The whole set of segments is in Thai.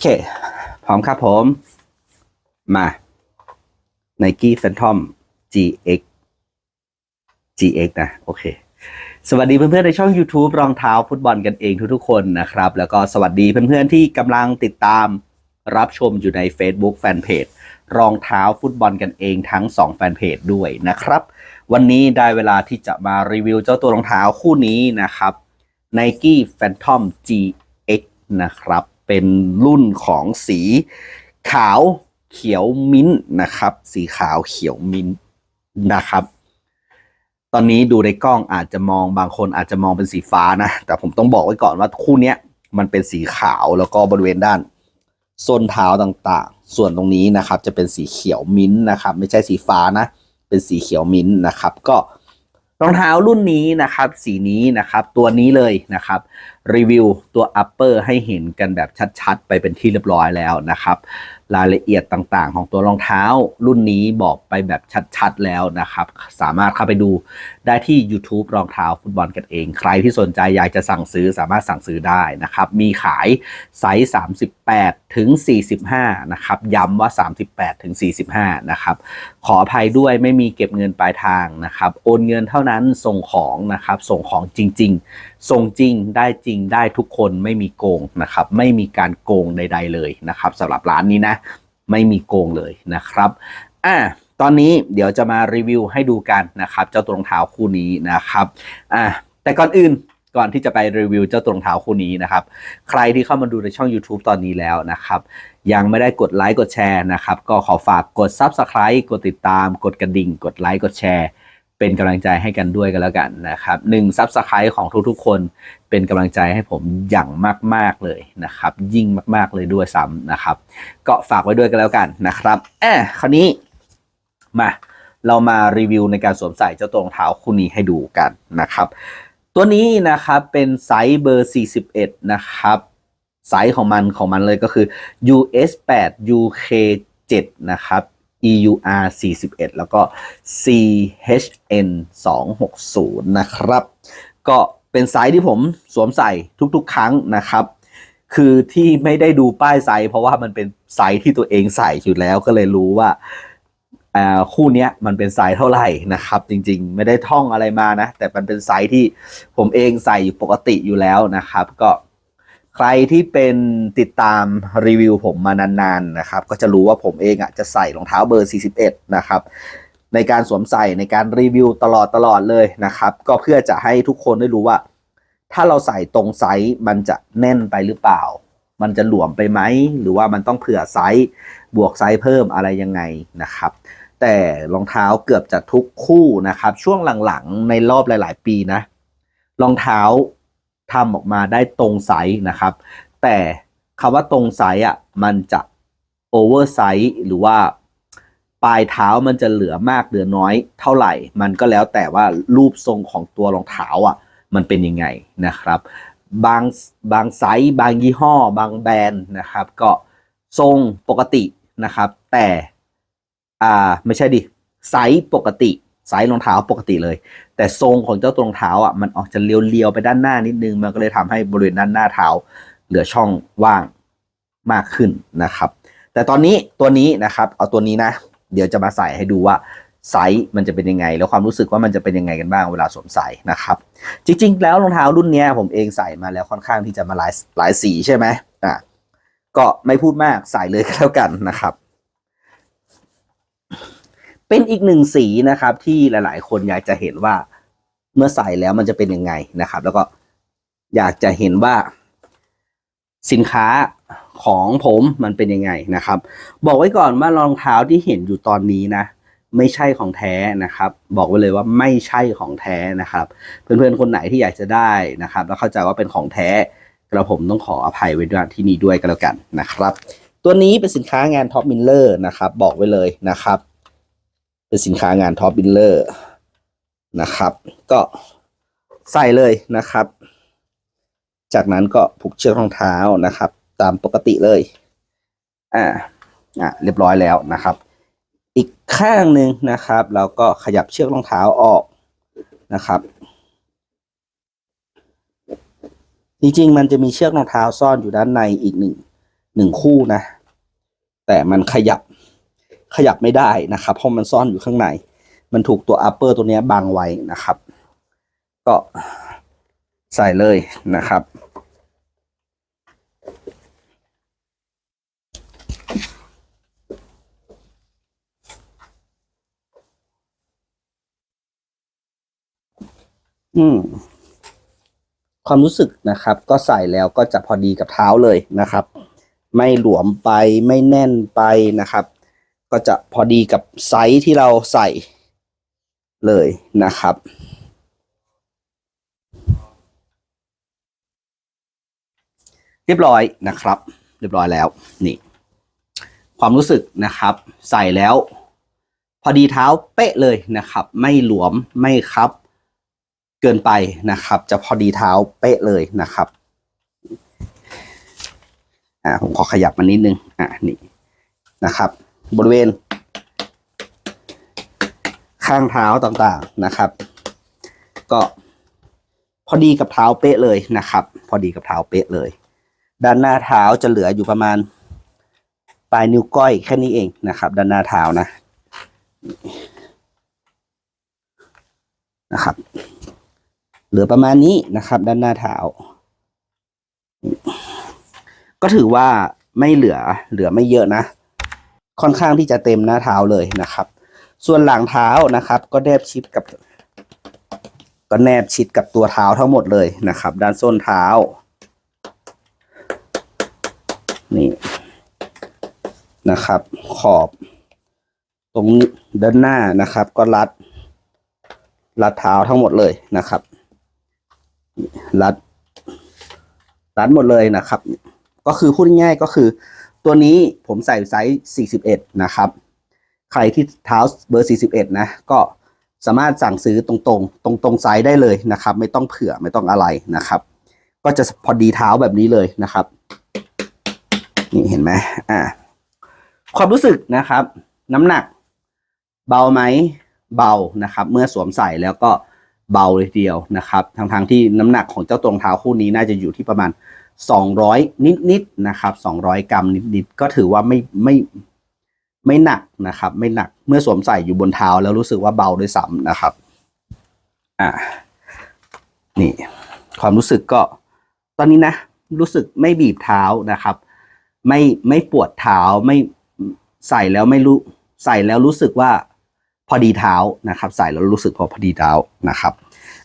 เค พร้อมครับผม มา Nike Phantom GX GX นะ โอเค สวัสดีเพื่อนๆในช่อง YouTube รองเท้าฟุตบอลกันเองทุกๆคนนะครับ แล้วก็สวัสดีเพื่อนๆที่กำลังติดตามรับชมอยู่ใน Facebook Fanpage รองเท้าฟุตบอลกันเองทั้ง 2 แฟนเพจด้วยนะครับ วันนี้ได้เวลาที่จะมารีวิวเจ้าตัวรองเท้าคู่นี้นะครับ Nike Phantom GX นะครับ เป็นรุ่นของสีขาวเขียวมิ้นท์นะครับ สีขาวเขียวมิ้นท์นะครับ ตอนนี้ดูในกล้องอาจจะมองบางคนอาจจะมองเป็นสีฟ้านะ แต่ผมต้องบอกไว้ก่อนว่าคู่นี้มันเป็นสีขาวแล้วก็บริเวณด้านส้นเท้าต่างๆ ส่วนตรงนี้นะครับ จะเป็นสีเขียวมิ้นท์นะครับ ไม่ใช่สีฟ้านะ เป็นสีเขียวมิ้นท์นะครับ ก็รองเท้ารุ่นนี้นะครับ สีนี้นะครับ ตัวนี้เลยนะครับรีวิวตัว upper ให้เห็นกันแบบชัดๆ ไปเป็นที่เรียบร้อยแล้วนะครับ รายละเอียดต่างๆ ของตัวรองเท้ารุ่นนี้บอกไปแบบชัดๆ แล้วนะครับ สามารถเข้าไปดูได้ที่ YouTube รองเท้าฟุตบอลกันเอง ใครที่สนใจอยากจะสั่งซื้อสามารถสั่งซื้อได้นะครับ มีขายไซส์ 38 ถึง 45 นะครับ ย้ำว่า 38 ถึง 45 นะครับ ขออภัยด้วยไม่มีเก็บเงินปลายทางนะครับ โอนเงินเท่านั้นส่งของนะครับ ส่งของจริง ๆ ส่งจริงได้จริงได้ทุกคนไม่มีโกงนะครับ ไม่มีการโกงใด ๆเลยนะครับสำหรับร้านนี้นะ ไม่มีโกงเลยนะครับอะตอนนี้เดี๋ยวจะมารีวิวให้ดูกันนะครับ เจ้าตัวรองเท้าคู่นี้นะครับอะแต่ก่อนอื่นก่อนที่จะไปรีวิวเจ้าตัวรองเท้าคู่นี้นะครับ ใครที่เข้ามาดูในช่อง YouTube ตอนนี้แล้วนะครับ ยังไม่ได้กดไลค์กดแชร์นะครับ ก็ขอฝากกด Subscribe กดติดตาม กดกระดิ่ง กดไลค์กดแชร์ เป็นกำลังใจให้กันด้วยกันแล้วกันนะครับหนึ่ง Subscribe ของทุกๆ คนเป็นกำลังใจให้ผมอย่างมาก ๆเลยนะครับ ยิ่งมาก ๆเลยด้วยซ้ำนะครับ ก็ฝากไว้ด้วยกันแล้วกันนะครับแอบคราวนี้มาเรามารีวิวในการสวมใส่เจ้าตัวรองเท้าคู่นี้ให้ดูกันนะครับ ตัวนี้นะครับเป็นไซส์เบอร์ 41 นะครับไซส์ของมันของมันเลยก็คือ US 8 UK 7นะครับ EUR 41แล้วก็ CHN 260นะครับ ก็เป็นไซส์ที่ผมสวมใส่ทุกๆ ครั้งนะครับ คือที่ไม่ได้ดูป้ายไซส์เพราะว่ามันเป็นไซส์ที่ตัวเองใส่อยู่แล้วก็เลยรู้ว่าอ่าคู่นี้มันเป็นไซส์เท่าไหร่นะครับ จริงๆ ไม่ได้ท่องอะไรมานะ แต่มันเป็นไซส์ที่ผมเองใส่อยู่ปกติอยู่แล้วนะครับ ก็ ใครที่เป็นติดตามรีวิวผมมานานๆนะครับ ก็จะรู้ว่าผมเองอะจะใส่รองเท้าเบอร์ 41 นะครับ ในการสวมใส่ในการรีวิวตลอดตลอดเลยนะครับ ก็เพื่อจะให้ทุกคนได้รู้ว่า ถ้าเราใส่ตรงไซส์มันจะแน่นไปหรือเปล่า มันจะหลวมไปไหม หรือว่ามันต้องเผื่อไซส์บวกไซส์เพิ่มอะไรยังไงนะครับแต่รองเท้าเกือบจะทุกคู่นะครับ ช่วงหลังๆ ในรอบหลาย ๆ ปีนะรองเท้า ทำออกมาได้ตรงไซส์นะครับ แต่คำว่าตรงไซส์อะมันจะโอเวอร์ไซส์หรือว่าปลายเท้ามันจะเหลือมากเหลือน้อยเท่าไหร่ มันก็แล้วแต่ว่ารูปทรงของตัวรองเท้าอะมันเป็นยังไงนะครับ บางบางไซส์บางยี่ห้อ บางแบรนด์นะครับ ก็ทรงปกตินะครับ แต่อ่าไม่ใช่ดิไซส์ปกติ ไซส์รองเท้าปกติเลย แต่ทรงของเจ้าตัวรองเท้าอะมันออกจะเลียวๆไปด้านหน้านิดนึง มันก็เลยทำให้บริเวณด้านหน้าเท้า เหลือช่องว่างมากขึ้นนะครับ แต่ตอนนี้ตัวนี้นะครับ เอาตัวนี้นะ เดี๋ยวจะมาใส่ให้ดูว่าไซส์มันจะเป็นยังไง แล้วความรู้สึกว่ามันจะเป็นยังไงกันบ้างเวลาสวมใส่นะครับ จริง ๆ แล้วรองเท้ารุ่นนี้ผมเองใส่มาแล้วค่อนข้างที่จะมาหลายหลายสีใช่ไหมอะก็ไม่พูดมากใส่เลยก็แล้วกันนะครับ เป็นอีกหนึ่งสีนะครับ ที่หลาย ๆ คนอยากจะเห็นว่าเมื่อใส่แล้วมันจะเป็นยังไงนะครับ แล้วก็อยากจะเห็นว่าสินค้าของผมมันเป็นยังไงนะครับ บอกไว้ก่อนว่ารองเท้าที่เห็นอยู่ตอนนี้นะ ไม่ใช่ของแท้นะครับ บอกไว้เลยว่าไม่ใช่ของแท้นะครับ เพื่อนๆคนไหนที่อยากจะได้นะครับ แล้วเข้าใจว่าเป็นของแท้กระผมต้องขออภัยไว้ด้วยที่นี่ด้วยก็แล้วกันนะครับ ตัวนี้เป็นสินค้างานท็อปมิลเลอร์นะครับ บอกไว้เลยนะครับ เป็นสินค้างานท็อปมิลเลอร์นะครับ ก็ใส่เลยนะครับ จากนั้นก็ผูกเชือกรองเท้านะครับ ตามปกติเลย อ่าอ่าเรียบร้อยแล้วนะครับ อีกข้างหนึ่งนะครับ เราก็ขยับเชือกรองเท้าออกนะครับ จริงๆ มันจะมีเชือกรองเท้าซ่อนอยู่ด้านในอีกหนึ่งหนึ่งคู่นะ แต่มันขยับ ขยับไม่ได้นะครับ เพราะมันซ่อนอยู่ข้างใน มันถูกตัว upper ตัวนี้บังไว้นะครับ ก็ใส่เลยนะครับ อืมความรู้สึกนะครับ ก็ใส่แล้วก็จะพอดีกับเท้าเลยนะครับ ไม่หลวมไปไม่แน่นไปนะครับ ก็จะพอดีกับไซส์ที่เราใส่เลยนะครับ เรียบร้อยนะครับ เรียบร้อยแล้วนี่ ความรู้สึกนะครับ ใส่แล้ว พอดีเท้าเป๊ะเลยนะครับ ไม่หลวมไม่คับ เกินไปนะครับ จะพอดีเท้าเป๊ะเลยนะครับอ่าผมขอขยับมานิดนึงอ่านี่นะครับ บริเวณ ข้างเท้าต่างๆนะครับ ก็พอดีกับเท้าเป๊ะเลยนะครับ พอดีกับเท้าเป๊ะเลย ด้านหน้าเท้าจะเหลืออยู่ประมาณปลายนิ้วก้อยแค่นี้เองนะครับ ด้านหน้าเท้านะนะครับ เหลือประมาณนี้นะครับ ด้านหน้าเท้า ก็ถือว่าไม่เหลือเหลือไม่เยอะนะ ค่อนข้างที่จะเต็มหน้าเท้าเลยนะครับ ส่วนหลังเท้านะครับ ก็แนบชิดกับ ก็แนบชิดกับตัวเท้าทั้งหมดเลยนะครับ ด้านส้นเท้า นี่นะครับ ขอบ ตรงด้านหน้านะครับ ก็รัด รัดเท้าทั้งหมดเลยนะครับ รัดรัดหมดเลยนะครับ ก็คือพูดง่ายก็คือ ตัวนี้ผมใส่ไซส์ 41 นะครับ ใครที่เท้าเบอร์ 41 นะ ก็สามารถสั่งซื้อตรงๆ ตรงตรงๆไซส์ได้เลยนะครับ ไม่ต้องเผื่อไม่ต้องอะไรนะครับ ก็จะพอดีเท้าแบบนี้เลยนะครับ นี่เห็นไหมอ่าความรู้สึกนะครับ น้ำหนัก เบาไหมเบานะครับ เมื่อสวมใส่แล้วก็เบาเลยเดียวนะครับทางทางๆที่น้ำหนักของเจ้าตรองเท้าคู่นี้น่าจะอยู่ที่ประมาณ 200 นิดๆนะครับ 200 กรัมนิดๆก็ถือว่าไม่ไม่ไม่หนักนะครับ ไม่หนักเมื่อสวมใส่อยู่บนเท้าแล้วรู้สึกว่าเบาด้วยซ้ำนะครับอ่านี่ความรู้สึกก็ตอนนี้นะ รู้สึกไม่บีบเท้านะครับ ไม่ไม่ปวดเท้าไม่ใส่แล้วไม่รู้ใส่แล้วรู้สึกว่าพอดีเท้านะครับ ใส่แล้วรู้สึกพอพอดีเท้านะครับ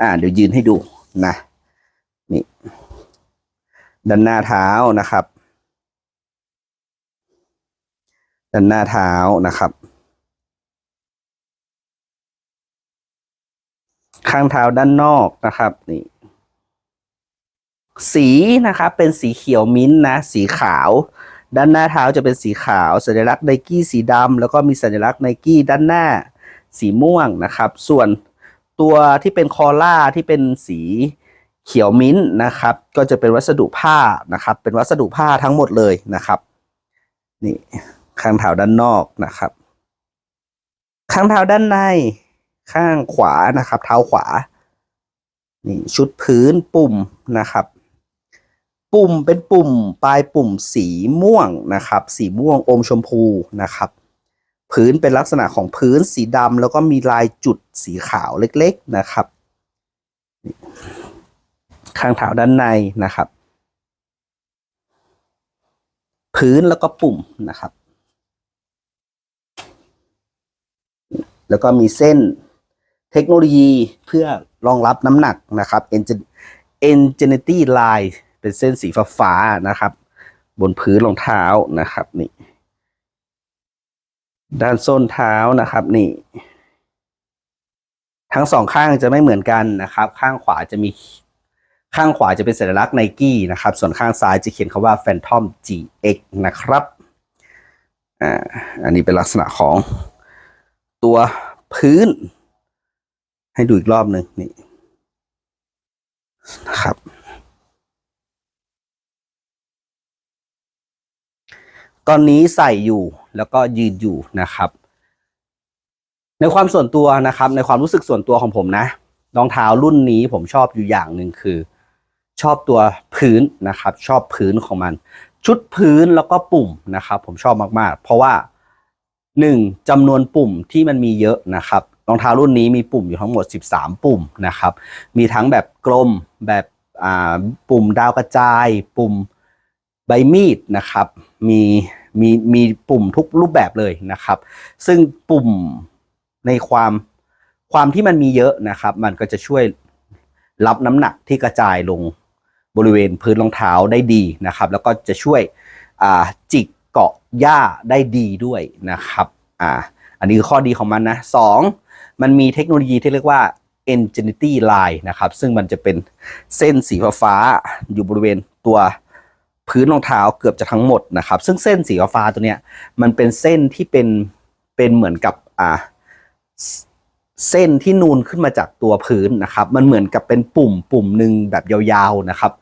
อ่าเดี๋ยวยืนให้ดูนะ ด้านหน้าเท้านะครับ ด้านหน้าเท้านะครับ ข้างเท้าด้านนอกนะครับนี่สีนะครับเป็นสีเขียวมิ้นท์นะ สีขาว ด้านหน้าเท้าจะเป็นสีขาว สัญลักษณ์ไนกี้สีดำแล้วก็มีสัญลักษณ์ไนกี้ด้านหน้าสีม่วงนะครับ ส่วนตัวที่เป็นคอล่าที่เป็นสี เขียวมิ้นท์นะครับ ก็จะเป็นวัสดุผ้านะครับ เป็นวัสดุผ้าทั้งหมดเลยนะครับ นี่ข้างเท้าด้านนอกนะครับ ข้างเท้าด้านในข้างขวานะครับ เท้าขวา นี่ชุดพื้นปุ่มนะครับ ปุ่มเป็นปุ่มปลายปุ่มสีม่วงนะครับ สีม่วงอมชมพูนะครับ พื้นเป็นลักษณะของพื้นสีดำแล้วก็มีลายจุดสีขาวเล็ก ๆนะครับ ข้างเท้าด้านในนะครับ พื้นแล้วก็ปุ่มนะครับ แล้วก็มีเส้นเทคโนโลยีเพื่อรองรับน้ำหนักนะครับ Engen- Enginity Line เป็นเส้นสีฟ้าๆนะครับ บนพื้นรองเท้านะครับนี่ด้านส้นเท้านะครับนี่ ทั้งสองข้างจะไม่เหมือนกันนะครับ ข้างขวาจะมี ข้างขวาจะเป็นสัญลักษณ์ไนกี้นะครับ ส่วนข้างซ้ายจะเขียนคำว่า Phantom GX นะครับอ่าอันนี้เป็นลักษณะของตัวพื้น ให้ดูอีกรอบหนึ่งนี่นะครับ ตอนนี้ใส่อยู่แล้วก็ยืนอยู่นะครับ ในความส่วนตัวนะครับ ในความรู้สึกส่วนตัวของผมนะรองเท้ารุ่นนี้ผมชอบอยู่อย่างหนึ่งคือ ชอบตัวพื้นนะครับ ชอบพื้นของมัน ชุดพื้นแล้วก็ปุ่มนะครับ ผมชอบมากๆ เพราะว่าหนึ่งจำนวนปุ่มที่มันมีเยอะนะครับรองเท้ารุ่นนี้มีปุ่มอยู่ทั้งหมด 13 ปุ่มนะครับ มีทั้งแบบกลมแบบปุ่มดาวกระจาย ปุ่มใบมีดนะครับ มีมีมีปุ่มทุกรูปแบบเลยนะครับ ซึ่งปุ่มในความความที่มันมีเยอะนะครับ มันก็จะช่วยรับน้ำหนักที่กระจายลง บริเวณพื้นรองเท้าได้ดีนะครับ แล้วก็จะช่วยจิกเกาะหญ้าได้ดีด้วยนะครับอ่าอันนี้คือข้อดีของมันนะสองมันมีเทคโนโลยีที่เรียกว่า Infinity Line นะครับ ซึ่งมันจะเป็นเส้นสีฟ้าอยู่บริเวณตัวพื้นรองเท้าเกือบจะทั้งหมดนะครับ ซึ่งเส้นสีฟ้าตัวเนี้ยมันเป็นเส้นที่เป็นเป็นเหมือนกับอ่าเส้นที่นูนขึ้นมาจากตัวพื้นนะครับ มันเหมือนกับเป็นปุ่มปุ่มหนึ่งแบบยาวๆนะครับ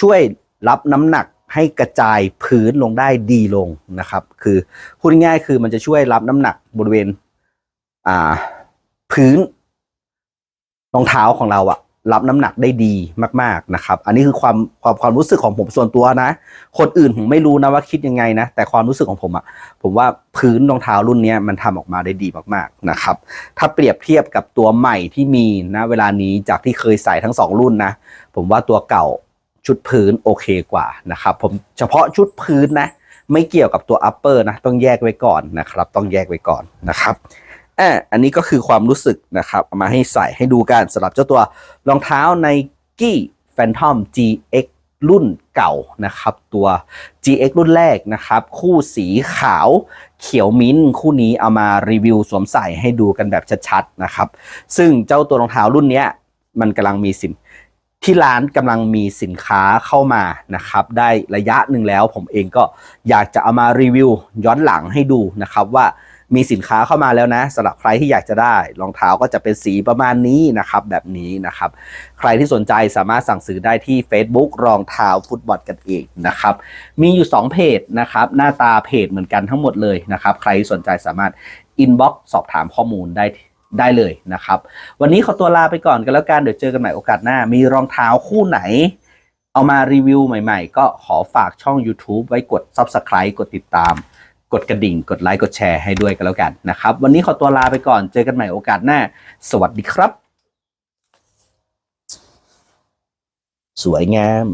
ช่วยรับน้ำหนักให้กระจายพื้นลงได้ดีลงนะครับ คือพูดง่ายๆคือมันจะช่วยรับน้ำหนักบริเวณอ่าพื้นรองเท้าของเราอะรับน้ำหนักได้ดีมากๆนะครับ อันนี้คือความความความรู้สึกของผมส่วนตัวนะ คนอื่นผมไม่รู้นะว่าคิดยังไงนะ แต่ความรู้สึกของผมอะผมว่าพื้นรองเท้ารุ่นนี้มันทำออกมาได้ดีมากๆนะครับ ถ้าเปรียบเทียบกับตัวใหม่ที่มีนะเวลานี้จากที่เคยใส่ทั้งสองรุ่นนะ ผมว่าตัวเก่า ชุดพื้นโอเคกว่านะครับผมเฉพาะชุดพื้นนะ ไม่เกี่ยวกับตัว upper นะต้องแยกไว้ก่อนนะครับ ต้องแยกไว้ก่อนนะครับอ่าอันนี้ก็คือความรู้สึกนะครับมาให้ใส่ให้ดูกันสำหรับเจ้าตัวรองเท้า Nike Phantom GX รุ่นเก่านะครับตัว GX รุ่นแรกนะครับ คู่สีขาวเขียวมิ้นท์คู่นี้เอามารีวิวสวมใส่ให้ดูกันแบบชัดๆนะครับ ซึ่งเจ้าตัวรองเท้ารุ่นนี้มันกำลังมีสิน ที่ร้านกำลังมีสินค้าเข้ามานะครับ ได้ระยะหนึ่งแล้ว ผมเองก็อยากจะเอามารีวิวย้อนหลังให้ดูนะครับว่ามีสินค้าเข้ามาแล้วนะสำหรับใครที่อยากจะได้รองเท้าก็จะเป็นสีประมาณนี้นะครับ แบบนี้นะครับ ใครที่สนใจสามารถสั่งซื้อได้ที่ Facebook รองเท้าฟุตบอลกันเองนะครับ มีอยู่ 2 เพจนะครับ หน้าตาเพจเหมือนกันทั้งหมดเลยนะครับ ใครสนใจสามารถ inbox สอบถามข้อมูลได้ ได้เลยนะครับ วันนี้ขอตัวลาไปก่อนกันแล้วกัน เดี๋ยวเจอกันใหม่โอกาสหน้า มีรองเท้าคู่ไหน เอามารีวิวใหม่ๆ ก็ขอฝากช่อง YouTube ไว้กด Subscribe กดติดตาม กดกระดิ่ง กดไลค์ กดแชร์ให้ด้วยกันแล้วกันนะครับ วันนี้ขอตัวลาไปก่อน เจอกันใหม่โอกาสหน้า สวัสดีครับ สวยงาม